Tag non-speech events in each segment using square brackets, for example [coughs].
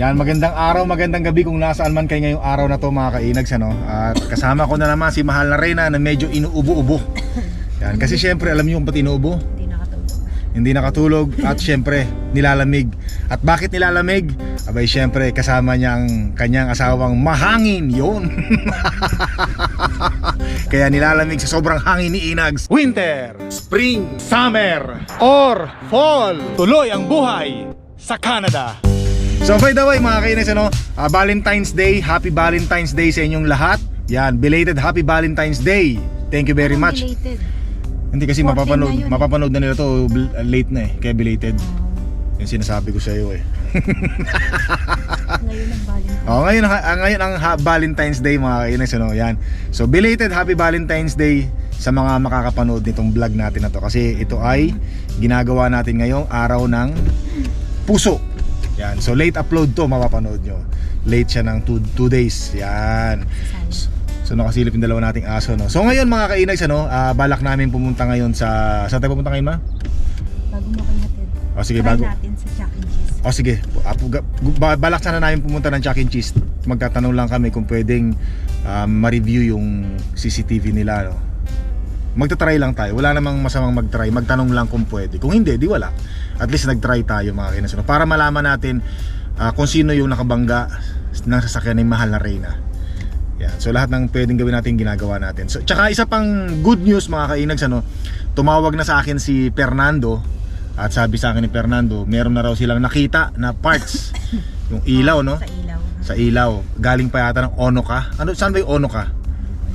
Yan, magandang araw, magandang gabi kung nasaan man kayo ngayong araw na to mga kainags ano. At kasama ko na naman si Mahal na Reyna na medyo inuubo-ubo. Yan, kasi syempre alam niyo kung ba't inuubo? Hindi nakatulog. Hindi nakatulog at syempre nilalamig. At bakit nilalamig? Abay syempre kasama niya ang kanyang asawang mahangin yon. [laughs] Kaya nilalamig sa sobrang hangin ni Inags. Winter, Spring, Summer, or Fall. Tuloy ang buhay sa Canada. So by the way mga kainis ano, ah, Valentine's Day, Happy Valentine's Day sa inyong lahat. Yan, belated Happy Valentine's Day. Thank you very much. Related. Hindi kasi 14 mapapanood, na yun eh. mapapanood na nila to late na eh, kaya belated. Yung sinasabi ko sa iyo eh. [laughs] Ngayon ang Valentine's. Oh, ngayon ang ah, ngayon ang ha- Valentine's Day mga kainis ano, yan. So belated Happy Valentine's Day sa mga makakapanood nitong vlog natin na to kasi ito ay ginagawa natin ngayong araw ng puso. Yan. So late upload to mapapanood nyo. Late siya ng 2 days. Yan. So nakasilip yung dalawa nating aso no. So ngayon mga kainags ano, ah, balak namin pumunta ngayon sa saan tayo pupunta ngayon ma? Bago mo kayo hatid. O sige Try bago. natin sa Jack and Cheese. O sige, ga- gu- ba- balak sana namin pumunta ng Chuck E. Cheese. Magtatanong lang kami kung pwedeng um, ma-review yung CCTV nila. No? Magta-try lang tayo. Wala namang masamang mag-try. Magtanong lang kung pwede. Kung hindi, di wala. At least nag-try tayo mga kinasuno. Para malaman natin ah, kung sino yung nakabangga ng sasakyan ni Mahal na Reyna. Yan. So lahat ng pwedeng gawin natin ginagawa natin. So tsaka isa pang good news mga kainags ano, tumawag na sa akin si Fernando at sabi sa akin ni Fernando, meron na raw silang nakita na parts [laughs] yung ilaw no Sa ilaw. sa ilaw. Galing pa yata ng Onoka. Ano saan ba yung Onoka?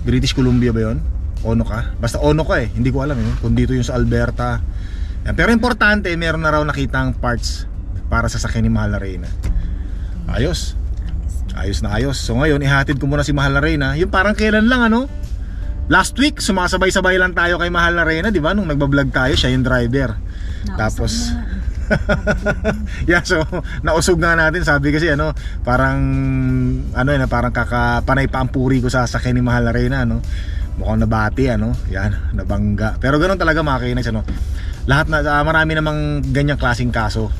British Columbia ba 'yon? Onoka? Basta Onoka eh, hindi ko alam eh. Kung dito yung sa Alberta. Yan. Pero importante, meron na raw nakitang parts para sa sakyan ni Mahal na Reyna. Ayos. Ayos na ayos. So ngayon, ihatid ko muna si Mahal na Reyna. Yung parang kailan lang ano? Last week, sumasabay-sabay lang tayo kay Mahal na Reyna, di ba? Nung nagbablog tayo, siya yung driver. Nausap Tapos- eh. [laughs] yeah, so nausog nga natin. Sabi kasi ano, parang ano yun, parang kakapanay pa ang puri ko sa sakyan ni Mahal na Reyna, ano. Mukhang nabati, ano. Yan, nabangga. Pero ganoon talaga mga kainis, ano. Lahat na, ah, marami namang ganyang klaseng kaso.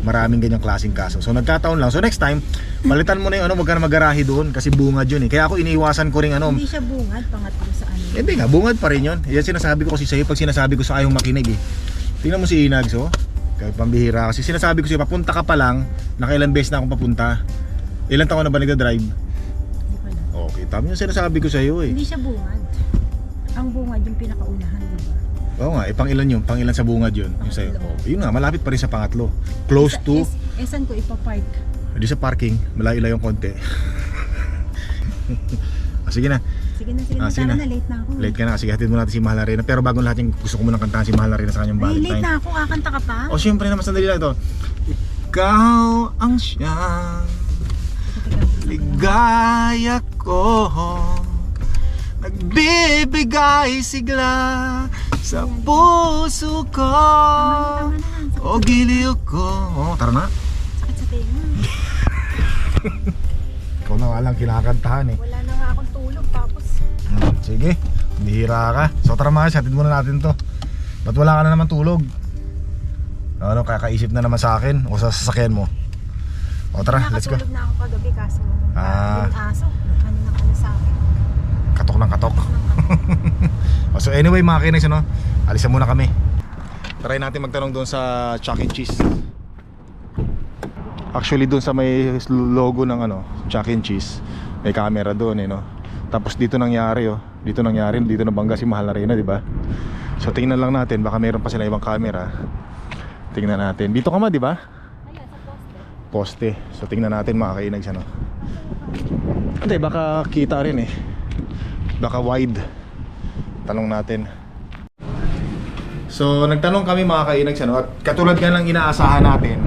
Maraming ganyang klaseng kaso. So nagkataon lang. So next time, palitan mo na yung ano, wag ka na magarahe doon kasi bungad yun eh. Kaya ako iniiwasan ko rin ano, Hindi siya bungad, pangatlo sa ano. eh, Hindi nga, bungad pa rin yun. Yan sinasabi ko kasi sa'yo pag sinasabi ko sa ayong makinig eh. Tingnan mo si Inags oh. Kahit pambihira kasi sinasabi ko sa'yo, papunta ka pa lang, nakailang beses na akong papunta. Ilan taon na ba nagda-drive? Okay, tama yung sinasabi ko sa'yo eh. Hindi siya bungad. Ang bungad yung pinakaunahan? Oo nga, eh pang ilan yun? Pang ilan sa bungad yun? Yung sa'yo. Pangatlo. Oh, yun nga, malapit pa rin sa pangatlo. Close Sa- to, eh, saan ko ipapark? di sa parking, malayo yung konti. [laughs] ah, sige na, Sige na, sige na. Ah, sige Tara na. na, late na ako. late ka na. Sige, hatid mo natin si Mahal na Reyna. Pero bago lahat yung gusto ko munang kantahan si Mahal na Reyna sa kanyang Ay, late Valentine. na ako. Kakanta ka pa? O syempre naman sandali lang ito. Ikaw ang siyang ligaya ko Nagbibigay sigla sa puso ko. O giliw ko oh, Tara na Sakit sa tenga. [laughs] Ikaw na nga lang kinakantahan eh Wala na nga akong tulog. Tapos, Hmm, Sige, bihira ka So tara mga hatid muna natin to Ba't wala ka na naman tulog? Ano, kakaisip na naman sa akin o sa sasakyan mo O tara, let's go nakatulog na ako kagabi kaso. Ah. Yung aso. Ano na ano sa akin. Katok ng katok Oh, so anyway mga kinex ano, alisan muna kami. Try natin magtanong doon sa Chuck E. Cheese. Actually doon sa may logo ng ano, Chuck E. Cheese, may camera doon eh no. Tapos dito nangyari oh, dito nangyari, dito nabangga si Mahal na Reyna, di ba? So tingnan lang natin, baka mayroon pa sila ibang camera. Tingnan natin. Dito ka ma, di ba? Ayan, sa poste. Poste. So tingnan natin mga kainags ano. Hindi, baka kita rin eh. Baka wide. Tanong natin. So nagtanong kami mga kainags ano, at katulad nga ng inaasahan natin,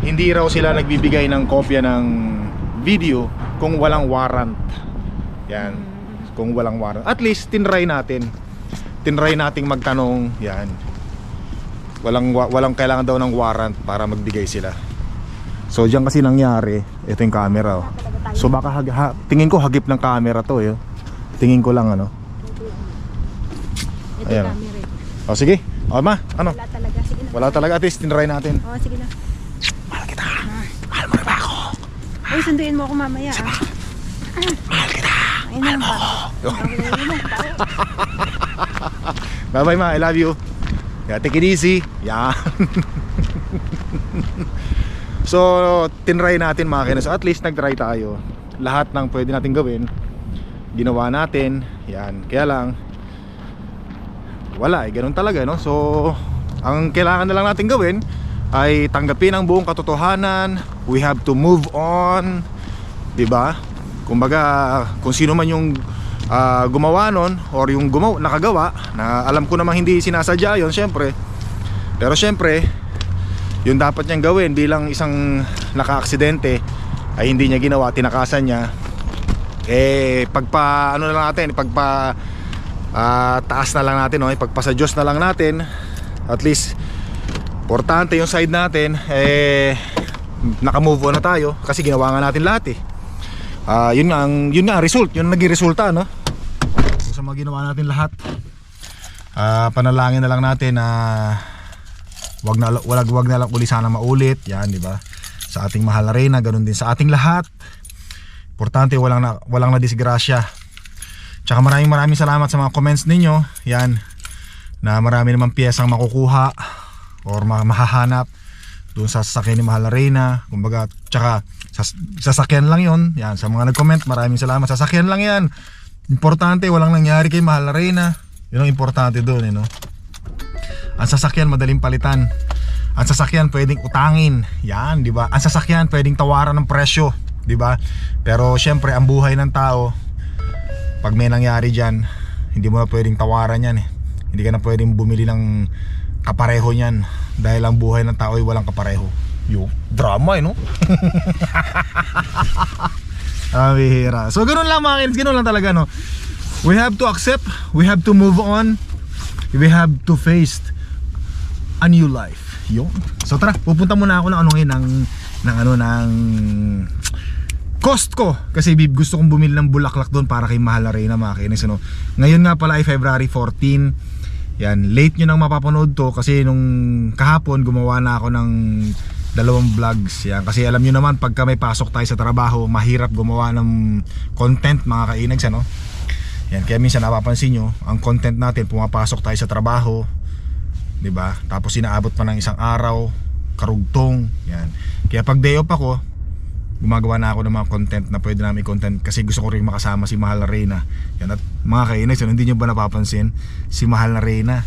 hindi raw sila nagbibigay ng kopya ng video kung walang warrant. Yan. Kung walang warrant. At least tinry natin. Tinry nating magtanong, yan. Walang wa- walang kailangan daw ng warrant para magbigay sila. So diyan kasi nangyari, ito yung camera oh. So baka ha, tingin ko hagip ng camera to eh. Tingin ko lang ano. Ayan. O sige. O ma, ano? Wala talaga. Sige na. Wala talaga at least tinry natin. Oh, sige na. Mahal kita. Mahal mo na ba ako? Uy, sunduin mo ako mamaya ah. Mahal kita. Ay na, [laughs] Bye bye ma, I love you. Yeah, take it easy. Yeah. [laughs] so, tinry natin mga kinas. At least nag-try tayo. Lahat ng pwede natin gawin, ginawa natin. Yan. Kaya lang, wala eh. Ganun talaga, no? So, ang kailangan na lang natin gawin ay tanggapin ang buong katotohanan. We have to move on. 'Di ba? Kumbaga, kung sino man yung ah, gumawa nun or yung gumawa, nakagawa na alam ko namang hindi sinasadya yon syempre. Pero syempre, yung dapat niyang gawin bilang isang naka-aksidente ay hindi niya ginawa, tinakasan niya. Eh, pagpa ano na natin, pagpa ah, taas na lang natin, no? ipagpasa Diyos na lang natin. At least importante yung side natin eh naka-move on na tayo kasi ginawa nga natin lahat eh. Ah, yun nga ang yun nga result, yun naging resulta no. Sa mga ginawa natin lahat, ah panalangin na lang natin na wag na wag wag na lang uli sana maulit, yan di ba? Sa ating mahal na reyna, ganun din sa ating lahat. Importante walang na walang na disgrasya. Tsaka maraming maraming salamat sa mga comments ninyo. Yan. Na marami namang piyesang makukuha or ma- mahahanap doon sa sasakyan ni Mahal na Reyna. Kumbaga, tsaka sas- sasakyan lang yon Yan, sa mga nag-comment, maraming salamat. Sasakyan lang yan. Importante, walang nangyari kay Mahal na Reyna. Yun ang importante doon, eh, no? Ang sasakyan, madaling palitan. Ang sasakyan, pwedeng utangin. Yan, di ba? Ang sasakyan, pwedeng tawaran ng presyo. Di ba? Pero, syempre, ang buhay ng tao, pag may nangyari dyan, hindi mo na pwedeng tawaran yan, eh. Hindi ka na pwedeng bumili ng kapareho niyan dahil ang buhay ng tao ay walang kapareho. Yo, drama eh, no? [laughs] Ah, bihira. So, ganun lang mga kids, ganun lang talaga, no? We have to accept, we have to move on, we have to face a new life. Yun. So, tara, pupunta muna ako ng ano ng, ng ano, ng Costco kasi bib gusto kong bumili ng bulaklak doon para kay Mahal na Reyna mga kinis ano. Ngayon nga pala ay February 14 yan late nyo nang mapapanood to kasi nung kahapon gumawa na ako ng dalawang vlogs yan kasi alam nyo naman pagka may pasok tayo sa trabaho mahirap gumawa ng content mga kainags ano yan kaya minsan napapansin nyo ang content natin pumapasok tayo sa trabaho 'di ba? Tapos inaabot pa ng isang araw, karugtong, 'yan. Kaya pag day off ako, gumagawa na ako ng mga content na pwede namin content kasi gusto ko rin makasama si Mahal na Reyna. Yan at mga yun, hindi nyo ba napapansin? Si Mahal na Reyna,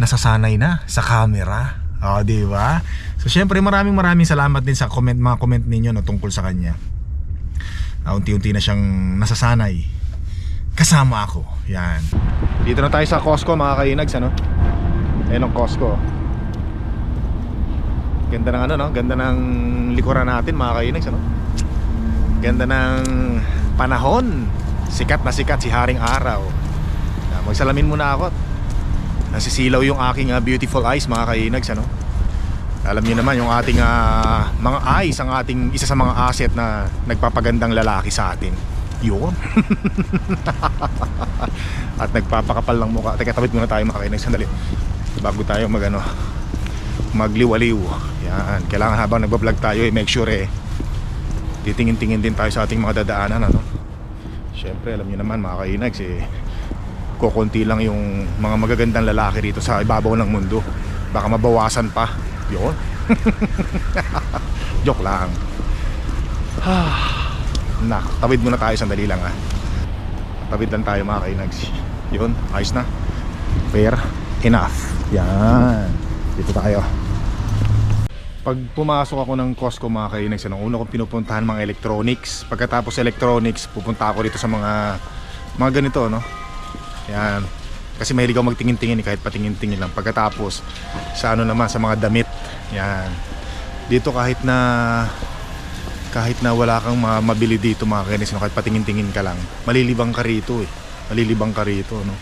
nasasanay na sa camera. O, di ba? So, syempre maraming maraming salamat din sa comment, mga comment ninyo no, tungkol sa kanya. Uh, unti-unti na siyang nasasanay. Kasama ako. Yan. Dito na tayo sa Costco mga kainags, ano? Ayan ang Costco. Ganda ng ano, no? Ganda ng likuran natin mga kainags, ano? Ganda ng panahon. Sikat na sikat si Haring Araw. Ah, Magsalamin muna ako. Nasisilaw yung aking ah, beautiful eyes mga kainags, ano? Alam niyo naman yung ating ah, mga eyes ang ating isa sa mga asset na nagpapagandang lalaki sa atin. Yun. [laughs] At nagpapakapal ng mukha. Teka, tawid muna tayo mga kainags, sandali. Bago tayo mag ano, magliwaliw. Yan, kailangan habang nagba-vlog tayo, eh, make sure eh titingin-tingin din tayo sa ating mga dadaanan ano. Syempre, alam niyo naman mga kainags eh kukunti lang yung mga magagandang lalaki rito sa ibabaw ng mundo. Baka mabawasan pa. Yun. [laughs] Joke lang. [sighs] Nak, tawid muna tayo sandali lang ah. Tawid lang tayo mga kainags. Yun, ayos na. Fair enough. Yan. Dito tayo. Pag pumasok ako ng Costco mga kainags, ang una kong pinupuntahan mga electronics. Pagkatapos electronics, pupunta ako dito sa mga mga ganito, no? Yan. Kasi mahilig ako magtingin-tingin eh, kahit patingin-tingin lang. Pagkatapos, sa ano naman, sa mga damit. Yan. Dito kahit na kahit na wala kang ma- mabili dito mga kainis, no? kahit patingin-tingin ka lang, malilibang ka rito eh. Malilibang ka rito, no?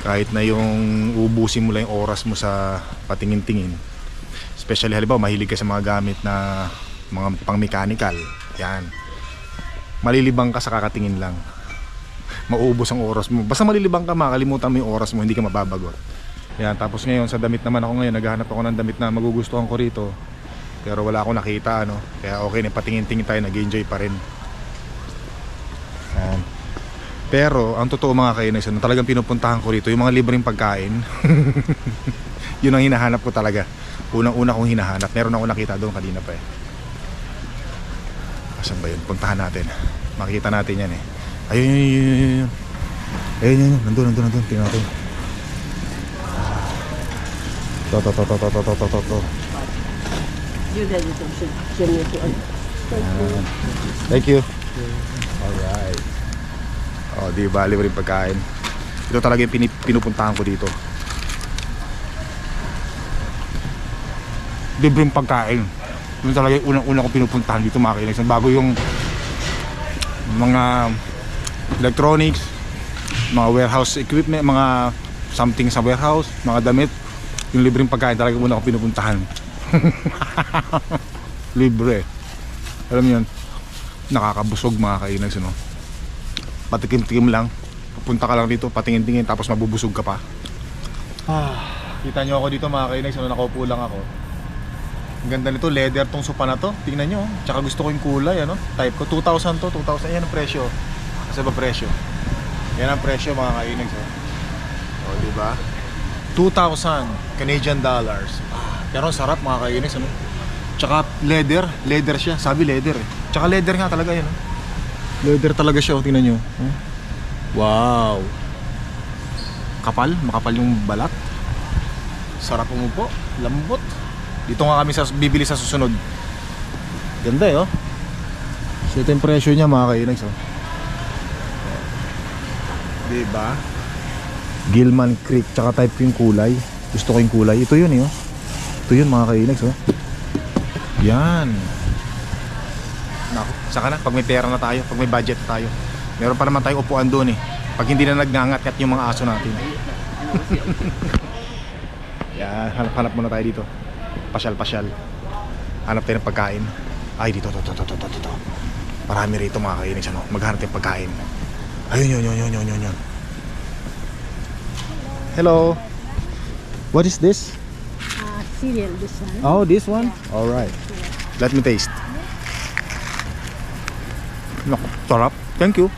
Kahit na yung ubusin mo lang yung oras mo sa patingin-tingin. Especially halimbawa, mahilig ka sa mga gamit na mga pang-mechanical. Yan. Malilibang ka sa kakatingin lang. Mauubos ang oras mo. Basta malilibang ka, makalimutan mo yung oras mo, hindi ka mababagot. Yan, tapos ngayon sa damit naman ako ngayon, naghahanap ako ng damit na magugustuhan ko rito. Pero wala akong nakita ano. Kaya okay na patingin-tingin tayo, nag-enjoy pa rin. Ayan. Pero ang totoo mga kainis, ano, talagang pinupuntahan ko rito yung mga libreng pagkain. [laughs] Yun ang hinahanap ko talaga. Unang-una kong hinahanap. Meron ako nakita doon kanina pa eh. Asan ba yun? Puntahan natin. Makikita natin yan eh. Ayun, yun, yun, yun, yun, yun. Ayun, yun, yun. Nandun, nandun, nandun. Tingnan natin. To, to, to, to, to, to, to, to, to, to. Ayan. Thank you. Alright. Oh, di ba? Libre yung pagkain. Ito talaga yung pinupuntahan ko dito. Libre yung pagkain. Yun talaga yung unang-una ko pinupuntahan dito mga kainis. Bago yung mga electronics, mga warehouse equipment, mga something sa warehouse, mga damit. Yung libreng pagkain talaga una ko pinupuntahan. [laughs] Libre. Alam mo yun, nakakabusog mga kainis. Ano? Patikim-tikim lang. Pupunta ka lang dito, patingin-tingin, tapos mabubusog ka pa. Ah, kita nyo ako dito mga kainis. Ano, nakaupo lang ako. Ang ganda nito, leather tong sopa na to. Tingnan nyo. oh. Tsaka gusto ko yung kulay, ano? Type ko, 2,000 to, 2,000. Yan ang presyo. Kasi ba presyo? Yan ang presyo mga kainags. Oh. O, di ba? 2,000 Canadian dollars. Ah, pero sarap mga kainags, ano? Tsaka leather, leather siya. Sabi leather eh. Tsaka leather nga talaga yan, oh. Leather talaga siya, oh. tingnan nyo. Oh. Wow. Kapal, makapal yung balat. Sarap umupo, lambot. Dito nga kami sa bibili sa susunod. Ganda eh, oh. Ito yung presyo niya mga kainags, oh. Diba? Gilman Creek, tsaka type ko yung kulay. Gusto ko yung kulay. Ito yun eh, oh. Ito yun mga kainags, oh. Yan. Naku, saka na, pag may pera na tayo, pag may budget na tayo. Meron pa naman tayong upuan doon eh. Pag hindi na nagngangat yung mga aso natin. [laughs] Yan, hanap-hanap muna tayo dito. Pasyal-pasyal. Hanap tayo ng pagkain. Ay, dito, dito, dito, dito, dito. Marami rito mga kainis, ano? Maghanap tayo ng pagkain. Ayun, yun, yun, yun, yun, yun, yun. Hello. What is this? Ah, cereal, this one. Oh, this one? All right. Let me taste. Naku, sarap. Thank you.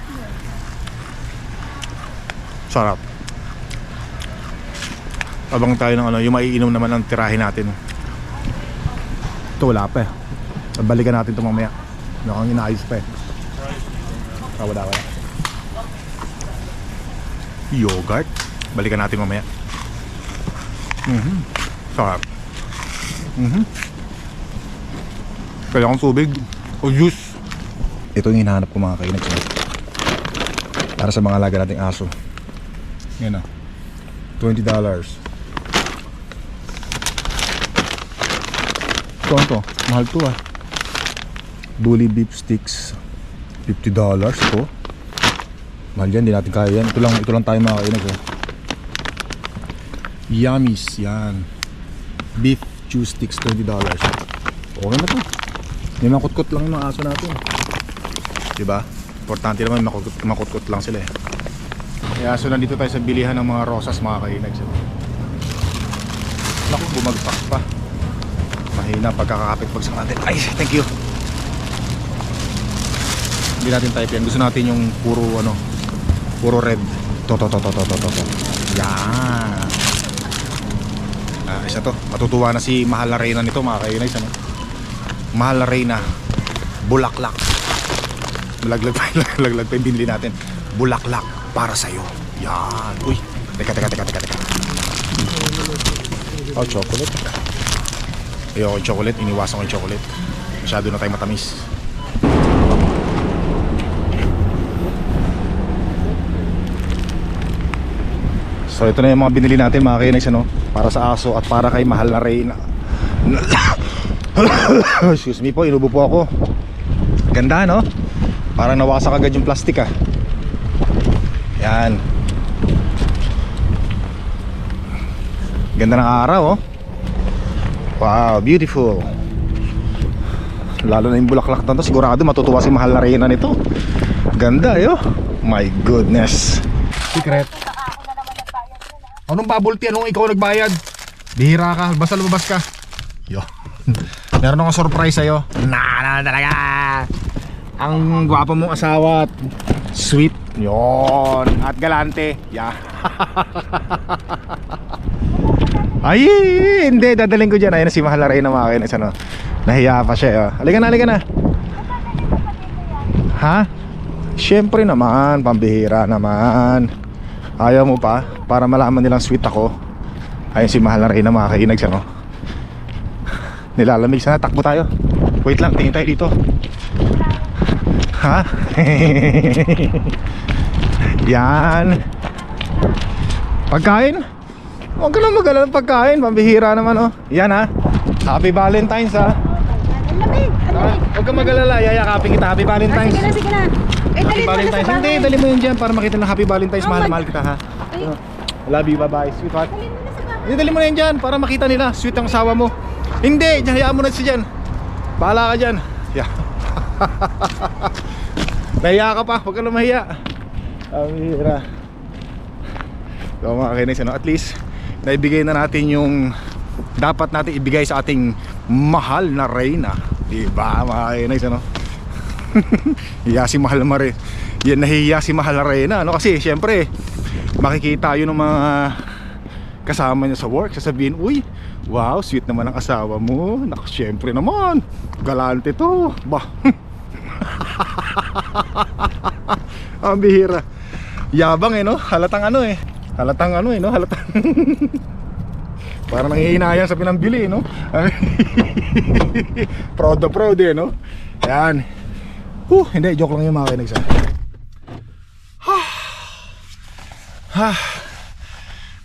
Sarap. Abang tayo ng ano, yung maiinom naman ang tirahin natin. Ito wala pa eh. Balikan natin ito mamaya. Nakang inaayos pa eh. Ah, wala, wala. Yogurt. Balikan natin mamaya. Mhm. Sarap. Mhm. Kailangan tubig o juice. Ito yung hinahanap ko mga kainag. Para sa mga alaga nating aso. Yan na. $20. Ano to? Mahal to ah. Bully beef sticks. $50 ito. Mahal yan, di natin kaya yan. Ito lang, ito lang tayo mga kainag. Oh. Yummies, yan. Beef chew sticks, $20. Okay na to. May makutkot lang yung mga aso natin. Diba? Importante naman makukut, makutkot lang sila eh. Kaya so nandito tayo sa bilihan ng mga rosas mga kainag. Naku, bumagpak pa. Mahina pagkakakapit bagsak natin. Ay, thank you. Hindi natin type yan. Gusto natin yung puro ano, puro red. To, to, to, to, to, to, to, to. Yan. Ah, isa to. Matutuwa na si Mahal na Reyna nito mga kainay. Ano? Mahal na Reyna. Bulaklak. Laglag pa, [laughs] laglag pa yung binili natin. Bulaklak para sa'yo. Yan. Uy. Teka, teka, teka, teka, teka. Oh, chocolate. Ayoko yung chocolate. Iniwasan ko yung chocolate. Masyado na tayo matamis. So ito na yung mga binili natin mga kainis ano Para sa aso at para kay mahal na Reyna [coughs] Excuse me po, inubo po ako Ganda no? Parang nawasak agad yung plastic ah Yan Ganda ng araw oh Wow, beautiful Lalo na yung bulaklak na to Sigurado matutuwa si mahal na Reyna nito Ganda oh My goodness Secret Anong tea? Anong ikaw nagbayad? Bihira ka, basta lumabas ka. Yo. [laughs] Meron akong surprise sa'yo. Na talaga. Ang gwapo mong asawa at sweet. Yon. At galante. Yeah. [laughs] Ay, hindi. Dadaling ko dyan. Ayun na si Mahal Reyna mga kainis. Ano? Nahiya pa siya. Oh. Halika na, halika na. Ha? Siyempre naman. Pambihira naman. Ayaw mo pa? Para malaman nilang sweet ako. Ayun si Mahal Reyna mga kainags. Ano? [laughs] Nilalamig sana. Takbo tayo. Wait lang. Tingin tayo dito. Ha? [laughs] Yan. Pagkain? Huwag ka lang mag ng pagkain. Pambihira naman oh. Yan ha. Happy Valentine's ha. Ang lamig! Ang Ha? lamig! Huwag ka magalala. Yayakapin kita. Happy Ah, Valentine's. sige na, sige na. Eh, Happy mo na sa Valentine's. bahay. Hindi, dali mo yun dyan para makita ng Happy Valentine's. Oh Mahal na my- mahal kita ha. Ay. Love you. Bye-bye. Sweetheart. Dali mo na sa bahay. Hindi, dali mo na yan dyan para makita nila. Sweet ang asawa mo. Hindi, dyan, hayaan mo na siya dyan. Bahala ka dyan. Yeah. [laughs] Nahiya ka pa, huwag ka na mahiya. Amira. So mga kinis, ano, at least naibigay na natin yung dapat natin ibigay sa ating mahal na reyna. Diba mga kinis, ano? [laughs] Hiya si mahal na re. Yan si mahal na reyna, ano? Kasi syempre, makikita yun ng mga kasama niya sa work sasabihin uy wow sweet naman ang asawa mo naku syempre naman galante to bah [laughs] ang bihira yabang eh no halatang ano eh halatang ano eh no? Halatang [laughs] parang nangihinayang sa pinambili no? [laughs] Proud na proud eh no? Yan Huh, hindi joke lang yung mga kinig [sighs] sa ha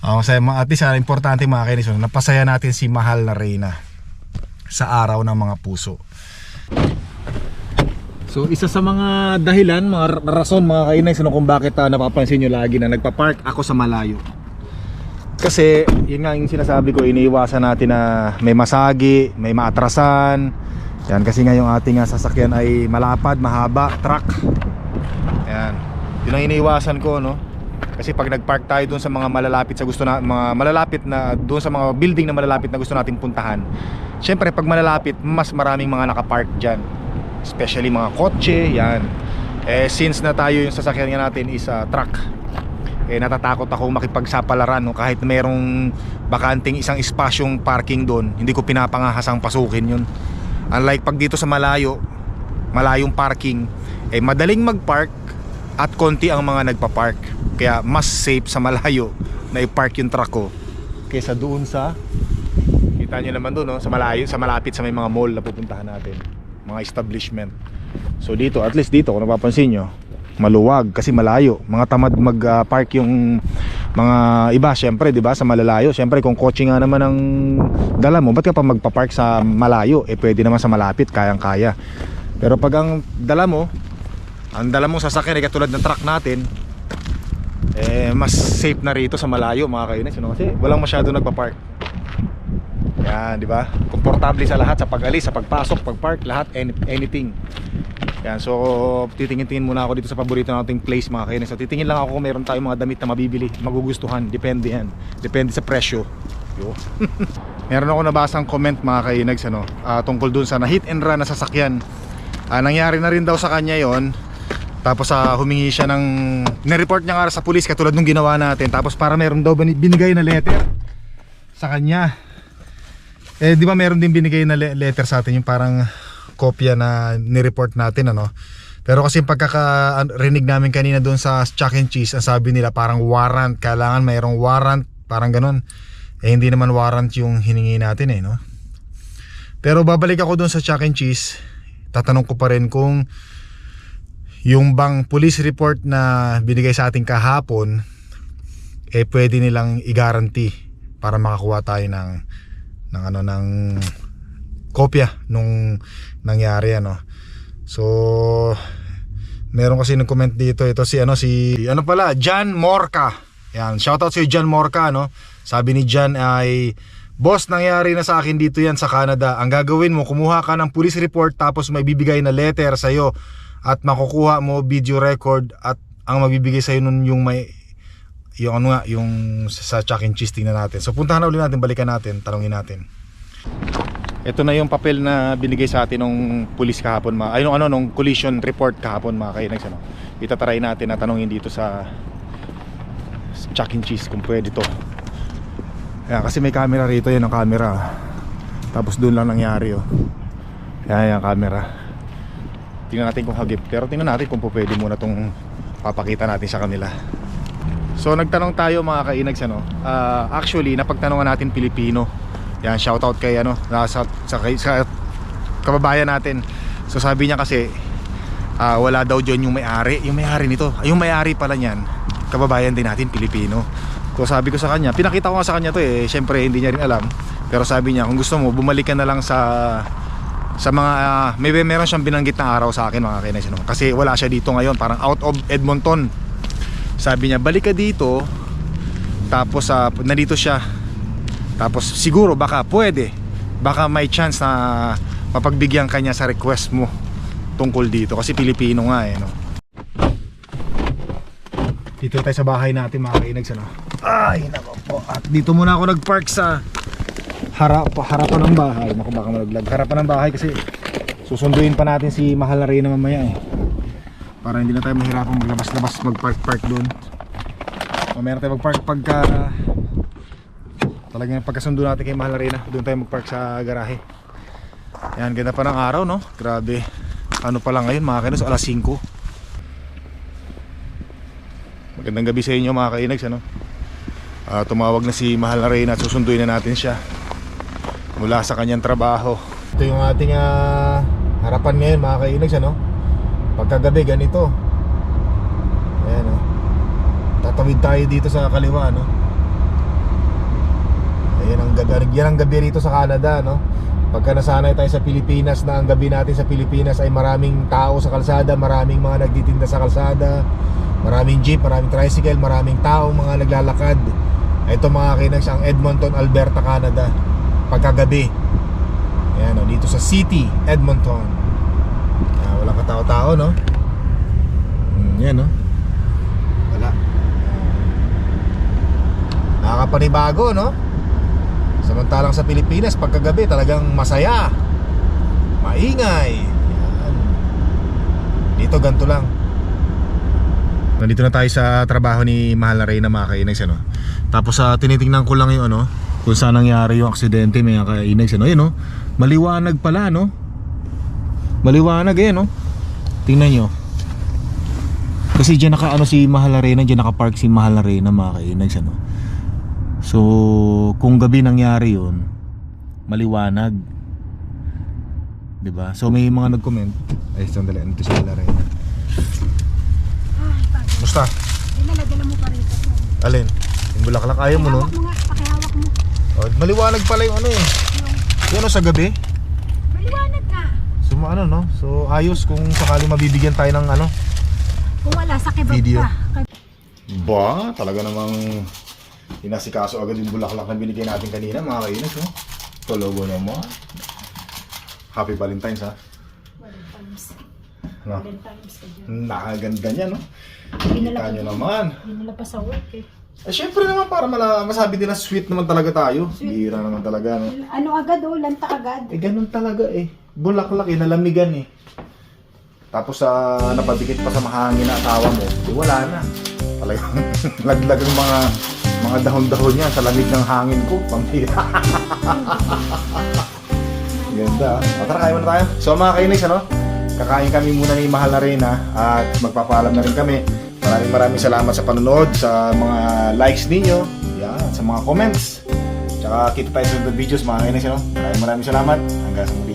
Oh, masaya. Mga at least ah, importante mga kainis, no, napasaya natin si mahal na Reyna sa araw ng mga puso. So isa sa mga dahilan, mga rason mga kainis no, kung bakit ah, napapansin nyo lagi na nagpa-park ako sa malayo. Kasi yun nga yung sinasabi ko, iniiwasan natin na may masagi, may maatrasan. Yan kasi nga yung ating ah, sasakyan ay malapad, mahaba, truck. Yan. Yun ang iniiwasan ko no. Kasi pag nag-park tayo doon sa mga malalapit sa gusto na mga malalapit na doon sa mga building na malalapit na gusto nating puntahan. Syempre pag malalapit, mas maraming mga naka-park diyan. Especially mga kotse, yan. Eh since na tayo yung sasakyan nga natin is a truck. Eh natatakot ako makipagsapalaran no kahit merong bakanting isang espasyong parking doon, hindi ko pinapangahasang pasukin yun. Unlike pag dito sa malayo, malayong parking, eh madaling mag-park at konti ang mga nagpa-park. Kaya mas safe sa malayo na i-park yung truck ko kaysa doon sa kita nyo naman doon no? sa malayo, sa malapit sa may mga mall na pupuntahan natin, mga establishment. So dito, at least dito kung napapansin nyo, maluwag kasi malayo. Mga tamad mag-park yung mga iba, syempre, 'di ba, sa malalayo. Syempre kung kotse nga naman ang dala mo, ba't ka pa magpa-park sa malayo? Eh pwede naman sa malapit, kayang-kaya. Pero pag ang dala mo, ang dala mong sasakyan ay katulad ng truck natin, eh mas safe na rito sa malayo mga kainis no? kasi walang masyado nagpa-park yan di ba? Komportable sa lahat sa pag-alis sa pagpasok pag-park lahat any, anything. Yan so titingin-tingin muna ako dito sa paborito nating place mga kainis so titingin lang ako kung meron tayong mga damit na mabibili magugustuhan depende yan. Depende sa presyo. Yo. [laughs] meron ako nabasang comment mga kainags ano, ah, tungkol dun sa na hit and run na sasakyan. Ah, nangyari na rin daw sa kanya yon. Tapos sa humingi siya ng nireport niya nga sa pulis katulad nung ginawa natin. Tapos para meron daw binigay na letter sa kanya. Eh di ba meron din binigay na le- letter sa atin yung parang kopya na nireport natin ano. Pero kasi pagkakarinig namin kanina doon sa Chuck and Cheese, ang sabi nila parang warrant, kailangan mayroong warrant, parang ganun. Eh hindi naman warrant yung hiningi natin eh no. Pero babalik ako doon sa Chuck and Cheese, tatanong ko pa rin kung yung bang police report na binigay sa ating kahapon eh pwede nilang i-guarantee para makakuha tayo ng ng ano ng kopya nung nangyari ano. So meron kasi nag-comment dito ito si ano si ano pala John Morca. Yan, shoutout si John Morca no. Sabi ni John ay Boss, nangyari na sa akin dito yan sa Canada. Ang gagawin mo, kumuha ka ng police report tapos may bibigay na letter sa'yo at makukuha mo video record at ang magbibigay sa'yo nun yung may yung ano nga, yung sa Chuck and Cheese tingnan natin. So puntahan na ulit natin, balikan natin, tanongin natin. Ito na yung papel na binigay sa atin ng pulis kahapon, mga, ay nung ano, nung collision report kahapon mga kainags, ano. Itatry natin na tanongin dito sa, Chuck and Cheese kung pwede to. Yan, kasi may camera rito, yan ang camera. Tapos doon lang nangyari, oh. Yan, yung camera. Tingnan natin kung hagip. Pero tingnan natin kung po pwede muna tong papakita natin sa kanila. So nagtanong tayo mga kainags ano. Ah, actually napagtanongan natin Pilipino. Yan shoutout kay ano nasa sa, kay- sa kababayan natin. So sabi niya kasi ah, wala daw diyon yung may-ari. Yung may-ari nito, yung may-ari pala niyan. Kababayan din natin Pilipino. So sabi ko sa kanya, pinakita ko nga sa kanya to eh. Syempre hindi niya rin alam. Pero sabi niya kung gusto mo bumalik ka na lang sa sa mga ah, may meron siyang binanggit na araw sa akin mga kainis no? kasi wala siya dito ngayon parang out of Edmonton sabi niya balik ka dito. Tapos ah, nandito siya. Tapos siguro baka pwede. Baka may chance na mapagbigyan kanya sa request mo tungkol dito. Kasi Pilipino nga eh no? Dito tayo sa bahay natin mga kainags ano ay nako po. At dito muna ako nagpark sa harap, harapan ng bahay. Naku baka malaglag harapan ng bahay kasi susunduin pa natin si mahal na Reyna mamaya eh para hindi na tayo mahirapang maglabas-labas mag-park-park doon. Mamaya na tayo mag-park pagka talagang pagkasundo natin kay mahal na Reyna doon tayo mag-park sa garahe. Yan ganda pa ng araw no? Grabe. Ano pa lang ngayon mga kainas alas 5 magandang gabi sa inyo mga kainags ano? Ah, tumawag na si Mahal na Reyna at susunduin na natin siya mula sa kanyang trabaho. Ito yung ating ah, harapan ngayon mga kainags ano. Pagkagabi ganito. Ayan oh. Tatawid tayo dito sa kaliwa no. Ayan ang gabi, yan ang gabi rito sa Canada no. Pagka nasanay tayo sa Pilipinas na ang gabi natin sa Pilipinas ay maraming tao sa kalsada, maraming mga nagtitinda sa kalsada, maraming jeep, maraming tricycle, maraming tao, mga naglalakad. Ito mga kinags ang Edmonton, Alberta, Canada. Pagkagabi. Ayan, oh, dito sa City, Edmonton. Ah, wala katao-tao, no? Mm, yan, no? Wala. Nakakapanibago, no? Samantalang sa Pilipinas, pagkagabi talagang masaya. Maingay. Yan. Dito ganito lang. Nandito na tayo sa trabaho ni Mahal na Reyna mga kainags ano. Tapos sa tinitingnan ko lang yung ano, kung saan nangyari yung aksidente mga kainags ano. Ayun no, maliwanag pala no. Maliwanag eh no. Tingnan nyo. Kasi dyan naka ano si Mahal na Reyna, dyan naka-park si Mahal na Reyna mga kainags ano. So, kung gabi nangyari yun, maliwanag. 'Di ba? So may mga nag-comment. Ay, sandali, ano to si Mahal na Reyna. Ay, pagod. Musta? Dinala-dala mo pa rito. Alin? Yung bulaklak ayaw mo nun? Pakihawak mo nga, pakihawak mo. Oh, maliwanag pala yung ano eh. Yung ano sa gabi? maliwanag nga. So ano no? So ayos kung sakali mabibigyan tayo ng ano. Kung wala, sa kebab Video. ka. Ba, talaga namang inasikaso agad yung bulaklak na binigay natin kanina mga kainis no? Tulogo naman. Happy Valentine's ha? Valentine's. No? Valentine's ka dyan. Nakaganda niya no? Kita pa nyo naman. Dinala pa sa work eh. Eh syempre naman para mala masabi din na sweet naman talaga tayo. Bira naman talaga no? Ano agad oh, lanta agad. Eh ganun talaga eh. Bulaklak eh, nalamigan eh. Tapos sa napadikit pa sa mahangin na asawa mo, eh, wala na. Talagang [laughs] laglag ang mga mga dahon-dahon niya sa lamig ng hangin ko. Pampira. [laughs] Ganda. ah. O, tara, kain muna tayo. So mga kainis, ano? Kakain kami muna ni Mahal na Reyna at magpapaalam na rin kami. Maraming maraming salamat sa panonood, sa mga likes ninyo, yan, sa mga comments. Tsaka kita tayo sa videos mga kainis, ano? Maraming maraming salamat. Hanggang sa muli.